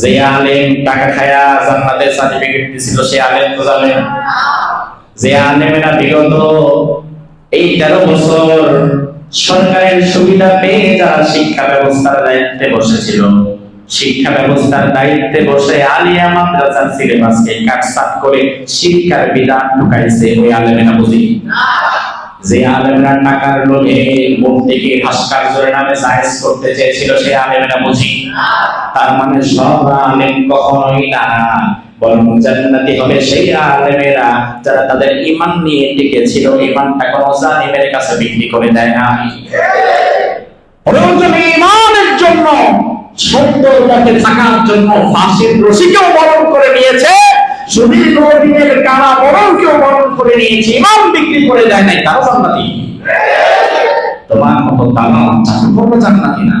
যে আলেম টাকা খায়া জান্নাতের সার্টিফিকেট দিছিল সে আলেম তো যে বিগত এই তেরো বছর সরকারের সুবিধা পেয়ে যারা শিক্ষা ব্যবস্থার দায়িত্বে বসেছিল, শিক্ষা ব্যবস্থার দায়িত্বে বসে আলিয়া মাদ্রাসার সিলেবাসকে কাটসাট করে শিক্ষার বিধান ঢুকাইছে ওই আলেমেরা বুঝি। যে আলেমরা টাকার লোভে মূর্তিকে ভাস্কর্যের নামে জায়েজ করতে চেয়েছিল সেই আলেমেরা বুঝি তার মানে সব আলেম কখনোই না, বরং ঈমানটা কোনো কাছে বিক্রি করে দেয় না ঈমানের জন্য করে নিয়েছে। সুদীর্ঘ দিনের কারা নিয়েছে ইমাম বিক্রি করে দেয় নাই, তারা জান্নাতি। তোমার মতো তারা চাকরি করবে জান্নাতি না।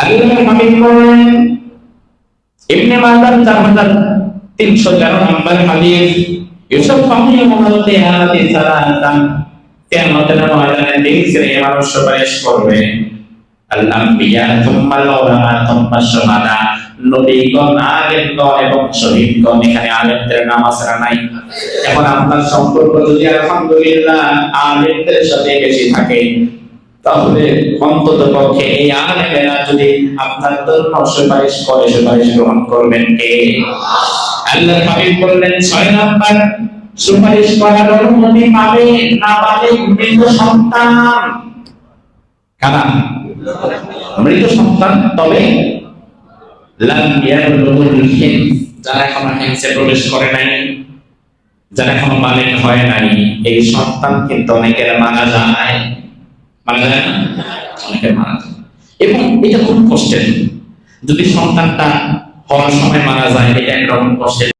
আল্লাহ হাবিব বলেন ইবনে মাজাহ চার হাজার তিনশো তেরো নম্বর হাদিস। ইউসুফ ফাহমি মহলতে হালাতি সালাতান কিয়ামতের ময়দানে তিন শ্রেণির মানুষ সুপারিশ করবে। আল আম্বিয়া থুম্মা আল উলামা থুম্মা শুহাদা নবীগণ আলেমগণ এবং শহীদগণ এখানে আলেমদের নাম না নাই? এখন আপনার সম্পর্ক যদি আলহামদুলিল্লাহ আলেমদের সাথে বেশি থাকে, তাহলে অন্তত পক্ষে এই আলেমেরা যদি আপনার জন্য সুপারিশ করে, সুপারিশ গ্রহণ করবেন কে? আল্লাহ হাবিব বললেন, ছয় নাম্বার, সুপারিশ করার অনুমতি পাবে না পাবে মৃত সন্তান? কারা? মৃত সন্তান, তবে যারা হয় নাই সন্তান কিন্তু মারা মারা এবং এটা খুব যদি সন্তানটা হওয়ার সময় মারা যায়, এটা একরকম কষ্টের